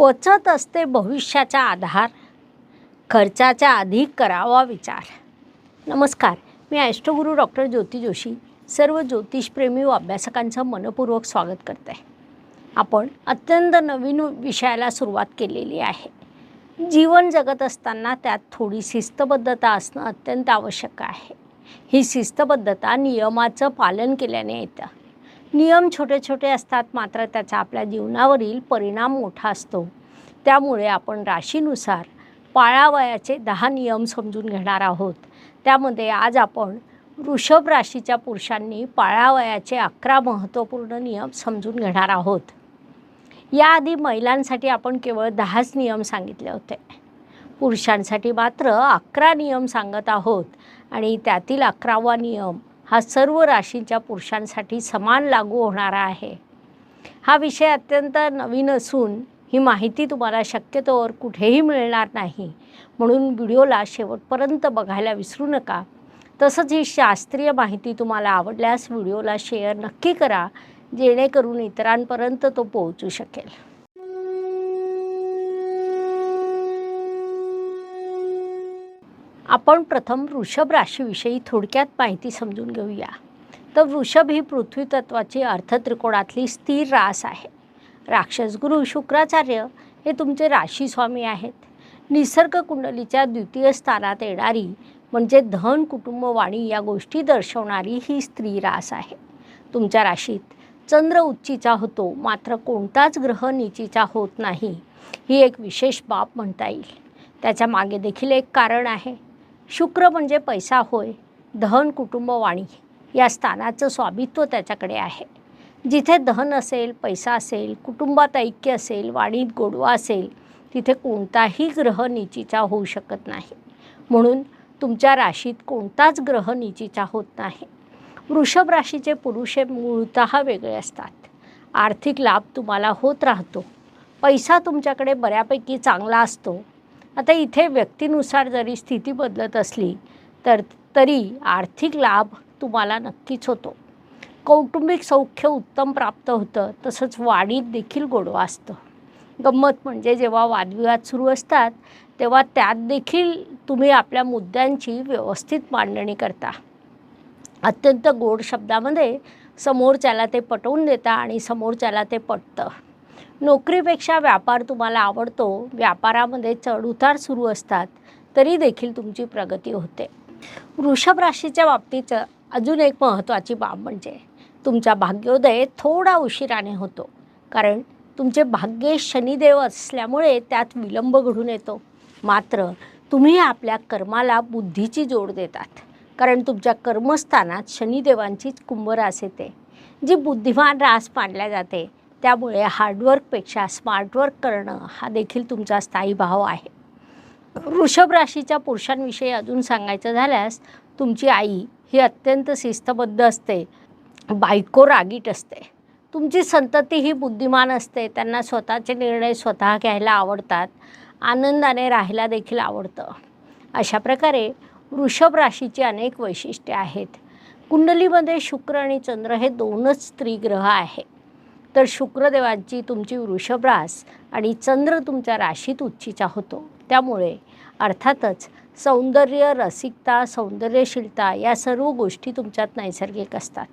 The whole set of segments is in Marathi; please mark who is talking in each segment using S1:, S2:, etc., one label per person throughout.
S1: बचत असते भविष्याचा आधार. खर्चाच्या अधिक करावा विचार. नमस्कार मी ॲष्टगुरू डॉक्टर ज्योती जोशी सर्व ज्योतिषप्रेमी व अभ्यासकांचं मनपूर्वक स्वागत करते. आपण अत्यंत नवीन विषयाला सुरुवात केलेली आहे. जीवन जगत असताना त्यात थोडी शिस्तबद्धता असणं अत्यंत आवश्यक आहे. ही शिस्तबद्धता नियमाचं पालन केल्याने येतं. नियम छोटे छोटे असतात मात्र त्याचा आपल्या जीवनावरील परिणाम मोठा असतो. त्यामुळे आपण राशीनुसार पाळावयाचे दहा नियम समजून घेणार आहोत. त्यामध्ये आज आपण वृषभ राशीच्या पुरुषांनी पाळावयाचे अकरा महत्त्वपूर्ण नियम समजून घेणार आहोत. याआधी महिलांसाठी आपण केवळ दहाच नियम सांगितले होते. पुरुषांसाठी मात्र अकरा नियम सांगत आहोत आणि त्यातील अकरावा नियम हा सर्व राशींच्या पुरुषांसाठी समान लागू होणारा आहे. हा विषय अत्यंत नवीन असून ही माहिती तुम्हाला शक्यतोवर कुठेही मिळणार नाही. म्हणून व्हिडिओला शेवटपर्यंत बघायला विसरू नका. तसंच ही शास्त्रीय माहिती तुम्हाला आवडल्यास व्हिडिओला शेअर नक्की करा जेणेकरून इतरांपर्यंत तो पोहोचू शकेल. आपण प्रथम वृषभ राशीविषयी थोडक्यात माहिती समजून घेऊया. तर वृषभ ही पृथ्वी तत्वाची अर्थत्रिकोणातली स्थिर रास आहे. राक्षसगुरू शुक्राचार्य हे तुमचे राशीस्वामी आहेत. निसर्ग कुंडलीच्या द्वितीय स्थानात येणारी म्हणजे धन कुटुंब वाणी या गोष्टी दर्शवणारी ही स्त्री रास आहे. तुमच्या राशीत चंद्र उच्चीचा होतो मात्र कोणताच ग्रह नीचीचा होत नाही ही एक विशेष बाब म्हणता येईल. त्याच्यामागे देखील एक कारण आहे. शुक्र म्हणजे पैसा होय धन कुटुंब वाणी या स्थानाचं स्वामित्व त्याच्याकडे आहे. जिथे धन असेल पैसा असेल कुटुंबात ऐक्य असेल वाणीत गोडवा असेल तिथे कोणताही ग्रह नीचीचा होऊ शकत नाही. म्हणून तुमच्या राशीत कोणताच ग्रह नीचीचा होत नाही. वृषभ राशीचे पुरुष हे मूळत वेगळे असतात. आर्थिक लाभ तुम्हाला होत राहतो. पैसा तुमच्याकडे बऱ्यापैकी चांगला असतो. आता इथे व्यक्तीनुसार जरी स्थिती बदलत असली तर तरी आर्थिक लाभ तुम्हाला नक्कीच होतो. कौटुंबिक सौख्य उत्तम प्राप्त होतं तसंच वाढीत देखील गोडवा असतं. गंमत म्हणजे जेव्हा वादविवाद सुरू असतात तेव्हा त्यात देखील तुम्ही आपल्या मुद्द्यांची व्यवस्थित मांडणी करता. अत्यंत गोड शब्दामध्ये समोरच्याला ते पटवून देता आणि समोरच्याला ते पटतं. नोकरीपेक्षा व्यापार तुम्हाला आवडतो व्यापारामध्ये चढउतार सुरू असतात तरी देखील तुमची प्रगती होते. वृषभ राशीच्या बाबतीचं अजून एक महत्त्वाची बाब म्हणजे तुमचा भाग्योदय थोडा उशिराने होतो कारण तुमचे भाग्य शनिदेव असल्यामुळे त्यात विलंब घडून येतो. मात्र तुम्ही आपल्या कर्माला बुद्धीची जोड देतात कारण तुमच्या कर्मस्थानात शनिदेवांचीच कुंभरास येते जी बुद्धिमान रास मानल्या जाते. त्यामुळे हार्डवर्कपेक्षा स्मार्टवर्क करणं हा देखील तुमचा स्थायी भाव आहे. वृषभ राशीच्या पुरुषांविषयी अजून सांगायचं झाल्यास तुमची आई ही अत्यंत शिस्तबद्ध असते बायको रागीट असते. तुमची संतती ही बुद्धिमान असते त्यांना स्वतःचे निर्णय स्वतः घ्यायला आवडतात आनंदाने राहायला देखील आवडतं. अशा प्रकारे वृषभ राशीची अनेक वैशिष्ट्ये आहेत. कुंडलीमध्ये शुक्र आणि चंद्र हे दोनच स्त्रीग्रह आहे तर शुक्रदेवांची तुमची वृषभ्रास आणि चंद्र तुमच्या राशीत उच्चीचा होतो. त्यामुळे अर्थातच सौंदर्य रसिकता सौंदर्यशीलता या सर्व गोष्टी तुमच्यात नैसर्गिक असतात.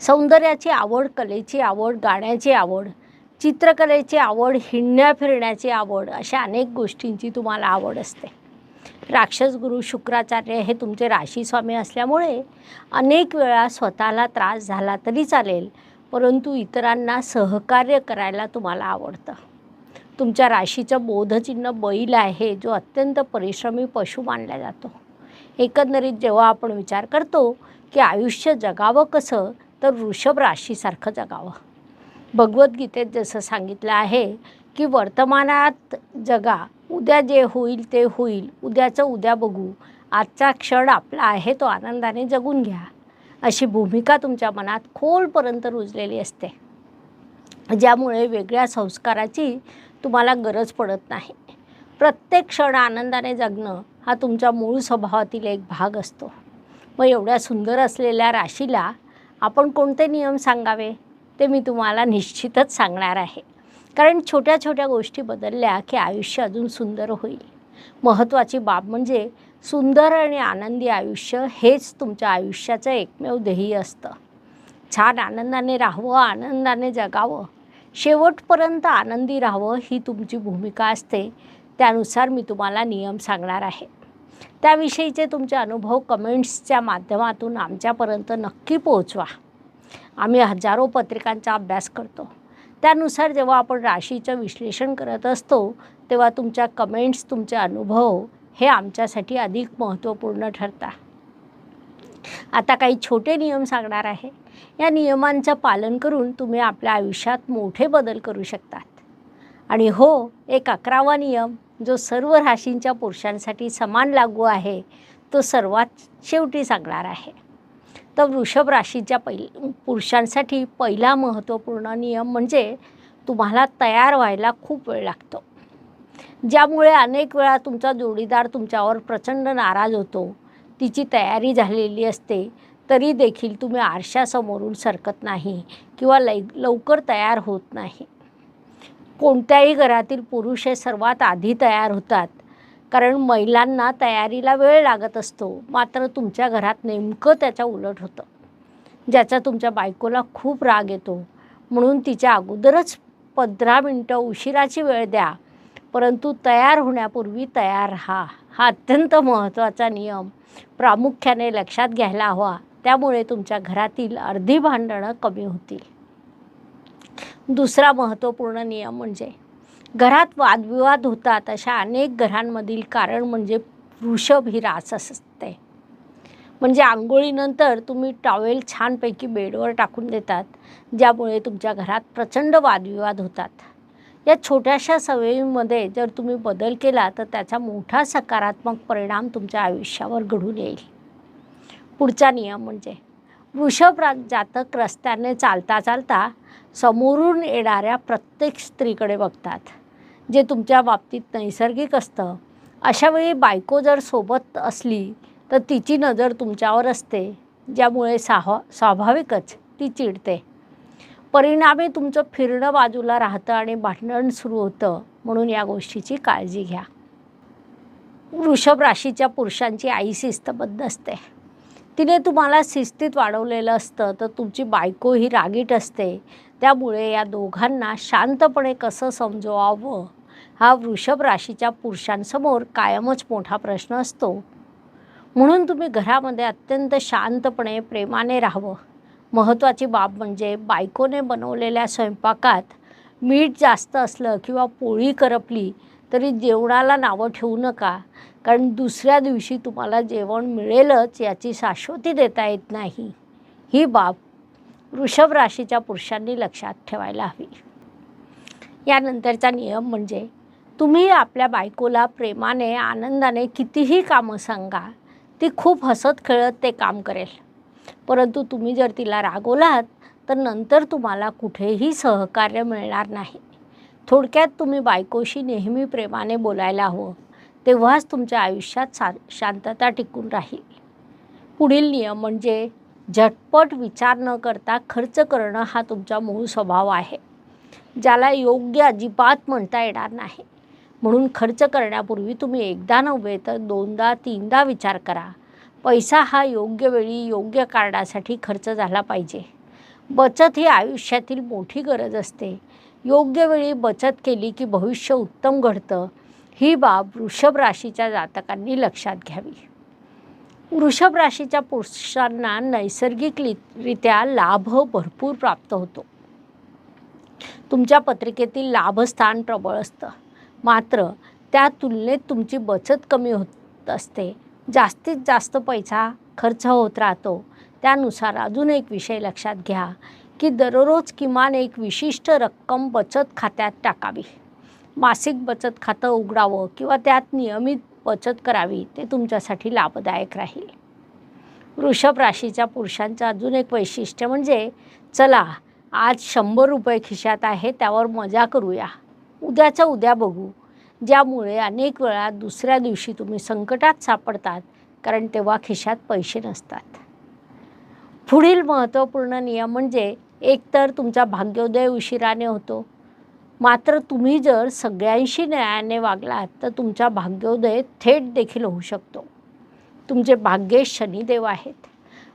S1: सौंदर्याची आवड कलेची आवड गाण्याची आवड चित्रकलेची आवड हिंडण्या फिरण्याची आवड अशा अनेक गोष्टींची तुम्हाला आवड असते. राक्षस गुरु शुक्राचार्य हे तुमचे राशीस्वामी असल्यामुळे अनेक वेळा स्वतःला त्रास झाला तरी चालेल परंतु इतरांना सहकार्य करायला तुम्हाला आवडतं. तुमच्या राशीचं बोधचिन्ह बैल आहे जो अत्यंत परिश्रमी पशु मानला जातो. एकंदरीत जेव्हा आपण विचार करतो की आयुष्य जगावं कसं तर वृषभ राशीसारखं जगावं. भगवद्गीतेत जसं सांगितलं आहे की वर्तमानात जगा उद्या जे होईल ते होईल उद्याचं उद्या बघू आजचा क्षण आपला आहे तो आनंदाने जगून घ्या. अशी भूमिका तुमच्या मनात खोलपर्यंत रुजलेली असते. ज्यामुळे वेगळ्या संस्काराची तुम्हाला गरज पडत नाही. प्रत्येक क्षण आनंदाने जगणं हा तुमच्या मूळ स्वभावातील एक भाग असतो. मग एवढ्या सुंदर असलेल्या राशीला आपण कोणते नियम सांगावे? ते मी तुम्हाला निश्चितच सांगणार आहे. कारण छोट्या छोट्या गोष्टी बदलल्या की आयुष्य अजून सुंदर होईल. महत्त्वाची बाब म्हणजे सुंदर आणि आनंदी आयुष्य हेच तुमच्या आयुष्याचं एकमेव ध्येय असतं. छान आनंदाने राहावं आनंदाने जगावं. शेवटपर्यंत आनंदी राहावं ही तुमची भूमिका असते. त्यानुसार मी तुम्हाला नियम सांगणार आहे. त्याविषयीचे तुमचे अनुभव कमेंट्सच्या माध्यमातून आमच्यापर्यंत नक्की पोहोचवा. आम्ही हजारो पत्रिकांचा अभ्यास करतो. त्यानुसार जेव्हा आपण राशीचं विश्लेषण करत असतो तेव्हा तुमच्या कमेंट्स तुमचे अनुभव हे आमच्यासाठी अधिक महत्त्वपूर्ण ठरतात आता काही छोटे नियम सांगणार आहे. या नियमांचं पालन करून तुम्ही आपल्या आयुष्यात मोठे बदल करू शकतात. आणि हो एक अकरावा नियम जो सर्व राशींच्या पुरुषांसाठी समान लागू आहे तो सर्वात शेवटी सांगणार आहे. तर वृषभ राशीच्या पहिल पुरुषांसाठी पहिला महत्त्वपूर्ण नियम म्हणजे तुम्हाला तयार व्हायला खूप वेळ लागतो. ज्यामुळे अनेक वेळा तुमचा जोडीदार तुमच्यावर प्रचंड नाराज होतो. तिची तयारी झालेली असते तरी देखील तुम्ही आरशासमोरून सरकत नाही किंवा लै लवकर तयार होत नाही. कोणत्याही घरातील पुरुष हे सर्वात आधी तयार होतात कारण महिलांना तयारीला वेळ लागत असतो मात्र तुमच्या घरात नेमकं त्याच्या उलट होतं. ज्याचा तुमच्या बायकोला खूप राग येतो म्हणून तिच्या अगोदरच पंधरा मिनटं उशिराची वेळ द्या परंतु तयार होण्यापूर्वी तयार हा हा अत्यंत महत्त्वाचा नियम प्रामुख्याने लक्षात घ्यायला हवा. त्यामुळे तुमच्या घरातील अर्धी भांडणं कमी होतील. दुसरा महत्त्वपूर्ण नियम म्हणजे घरात वादविवाद होतात अशा अनेक घरांमधील कारण म्हणजे वृषभ ही रास असते. म्हणजे आंघोळीनंतर तुम्ही टॉवेल छानपैकी बेडवर टाकून देतात ज्यामुळे तुमच्या घरात प्रचंड वादविवाद होतात. या छोट्याशा सवयीमध्ये जर तुम्ही बदल केला तर त्याचा मोठा सकारात्मक परिणाम तुमच्या आयुष्यावर घडून येईल. पुढचा नियम म्हणजे वृषभ जातक रस्त्याने चालता चालता समोरून येणाऱ्या प्रत्येक स्त्रीकडे बघतात जे तुमच्या बाबतीत नैसर्गिक असतं. अशावेळी बायको जर सोबत असली तर तिची नजर तुमच्यावर असते ज्यामुळे साह स्वाभाविकच ती चिडते. परिणामी तुमचं फिरणं बाजूला राहतं आणि भांडण सुरू होतं म्हणून या गोष्टीची काळजी घ्या. वृषभ राशीच्या पुरुषांची आई शिस्तबद्ध असते. तिने तुम्हाला शिस्तीत वाढवलेलं असतं तर तुमची बायको ही रागीट असते. त्यामुळे या दोघांना शांतपणे कसं समजवावं हा वृषभ राशीच्या पुरुषांसमोर कायमच मोठा प्रश्न असतो. म्हणून तुम्ही घरामध्ये अत्यंत शांतपणे प्रेमाने राहावं. महत्त्वाची बाब म्हणजे बायकोने बनवलेल्या स्वयंपाकात मीठ जास्त असलं किंवा पोळी करपली तरी जेवणाला नावं ठेवू नका. कारण दुसऱ्या दिवशी तुम्हाला जेवण मिळेलच याची शाश्वती देता येत नाही. ही बाब वृषभ राशीच्या पुरुषांनी लक्षात ठेवायला हवी. यानंतरचा नियम म्हणजे तुम्ही आपल्या बायकोला प्रेमाने आनंदाने कितीही कामं सांगा ती खूप हसत खेळत ते काम करेल. परंतु तुम्ही जर तिला रागवलात तर नंतर तुम्हाला कुठेही सहकार्य मिळणार नाही. थोडक्यात तुम्ही बायकोशी नेहमी प्रेमाने बोलायला हवं तेव्हाच तुमच्या आयुष्यात सा शांतता टिकून राहील. पुढील नियम म्हणजे झटपट विचार न करता खर्च करणं हा तुमचा मूळ स्वभाव आहे. ज्याला योग्य अजिबात म्हणता येणार नाही. म्हणून खर्च करण्यापूर्वी तुम्ही एकदा नव्हे तर दोनदा तीनदा विचार करा. पैसा हा योग्य वेळी योग्य कारणासाठी खर्च झाला पाहिजे. बचत ही आयुष्यातील मोठी गरज असते. योग्य वेळी बचत केली की भविष्य उत्तम घडतं ही बाब वृषभ राशीच्या जातकांनी लक्षात घ्यावी. वृषभ राशीच्या पुरुषांना नैसर्गिकरित्या लाभ भरपूर प्राप्त होतो. तुमच्या पत्रिकेतील लाभस्थान प्रबळ असतं. मात्र त्या तुलनेत तुमची बचत कमी होत असते. जास्तीत जास्त पैसा खर्च होत राहतो. त्यानुसार अजून एक विषय लक्षात घ्या की दररोज किमान एक विशिष्ट रक्कम बचत खात्यात टाकावी. मासिक बचत खातं उघडावं किंवा त्यात नियमित बचत करावी ते तुमच्यासाठी लाभदायक राहील. वृषभ राशीच्या पुरुषांचं अजून एक वैशिष्ट्य म्हणजे चला आज शंभर रुपये खिशात आहे त्यावर मजा करूया. उद्याचं उद्या बघू. ज्यामुळे अनेक वेळा दुसऱ्या दिवशी तुम्ही संकटात सापडतात कारण तेव्हा खिशात पैसे नसतात. पुढील महत्त्वपूर्ण नियम म्हणजे एकतर तुमचा भाग्योदय उशिराने होतो. मात्र तुम्ही जर सगळ्यांशी न्यायाने वागलात तर तुमचा भाग्योदय थेट देखील होऊ शकतो. तुमचे भाग्य शनिदेव आहेत.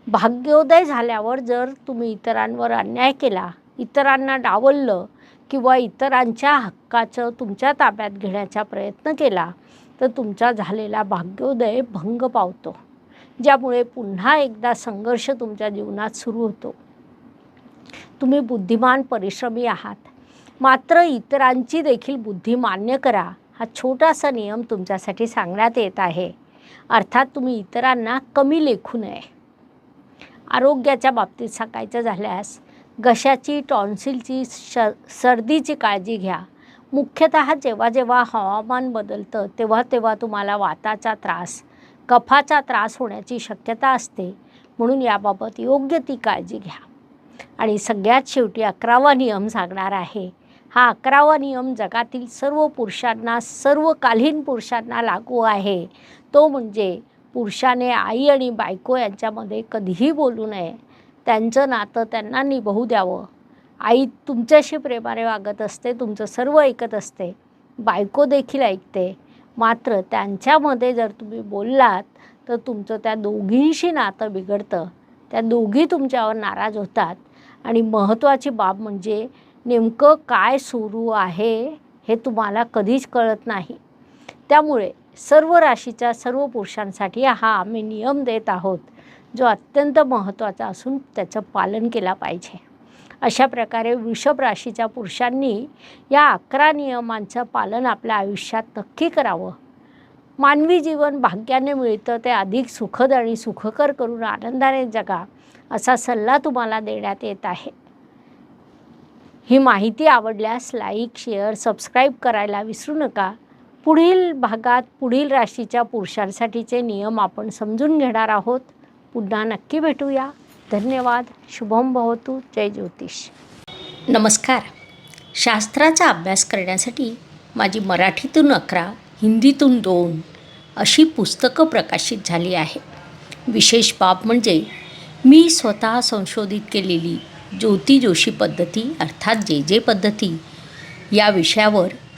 S1: भाग्योदय झाल्यावर जर तुम्ही इतरांवर अन्याय केला इतरांना डावललं किंवा इतरांच्या हक्काचं तुमच्या ताब्यात घेण्याचा प्रयत्न केला तर तुमचा झालेला भाग्योदय भंग पावतो ज्यामुळे पुन्हा एकदा संघर्ष तुमच्या जीवनात सुरू होतो. तुम्ही बुद्धिमान परिश्रमी आहात. मात्र इतरांची देखील बुद्धी मान्य करा हा छोटासा नियम तुमच्यासाठी सांगण्यात येत आहे. अर्थात तुम्ही इतरांना कमी लेखू नये. आरोग्याच्या बाबतीत सांगायचं झाल्यास घशाची टॉन्सिलची श सर्दीची काळजी घ्या. मुख्यतः जेव्हा जेव्हा हवामान बदलतं तेव्हा तेव्हा तुम्हाला वाताचा त्रास कफाचा त्रास होण्याची शक्यता असते. म्हणून याबाबत योग्य ती काळजी घ्या. आणि सगळ्यात शेवटी अकरावा नियम सांगणार आहे. हा अकरावा नियम जगातील सर्व पुरुषांना सर्वकालीन पुरुषांना लागू आहे. तो म्हणजे पुरुषाने आई आणि बायको यांच्यामध्ये कधीही बोलू नये. त्यांचं नातं त्यांना निभवू द्यावं. आई तुमच्याशी प्रेमाने वागत असते तुमचं सर्व ऐकत असते बायको देखील ऐकते. मात्र त्यांच्यामध्ये जर तुम्ही बोललात तर तुमचं त्या दोघींशी नातं बिघडतं. त्या दोघी तुमच्यावर नाराज होतात. आणि महत्त्वाची बाब म्हणजे नेमकं काय सुरू आहे हे तुम्हाला कधीच कळत नाही. त्यामुळे सर्व राशीच्या सर्व पुरुषांसाठी हा आम्ही नियम देत आहोत. जो अत्यंत महत्त्वाचा असून त्याचं पालन केला पाहिजे. अशा प्रकारे वृषभ राशीच्या पुरुषांनी या अकरा नियमांचं पालन आपल्या आयुष्यात नक्की करावं. मानवी जीवन भाग्याने मिळतं ते अधिक सुखद आणि सुखकर करून आनंदाने जगा असा सल्ला तुम्हाला देण्यात येत आहे. ही माहिती आवडल्यास लाईक शेअर सबस्क्राईब करायला विसरू नका. पुढील भागात पुढील राशीच्या पुरुषांसाठीचे नियम आपण समजून घेणार आहोत. पुन्हा नक्की भेटूया. धन्यवाद. शुभम भवतू. जय ज्योतिष. नमस्कार. शास्त्राचा अभ्यास करण्यासाठी माझी मराठीतून अकरा हिंदीतून दोन अशी पुस्तकं प्रकाशित झाली आहे. विशेष बाब म्हणजे मी स्वतः संशोधित केलेली ज्योती जोशी पद्धती अर्थात जे जे पद्धती या विषयावर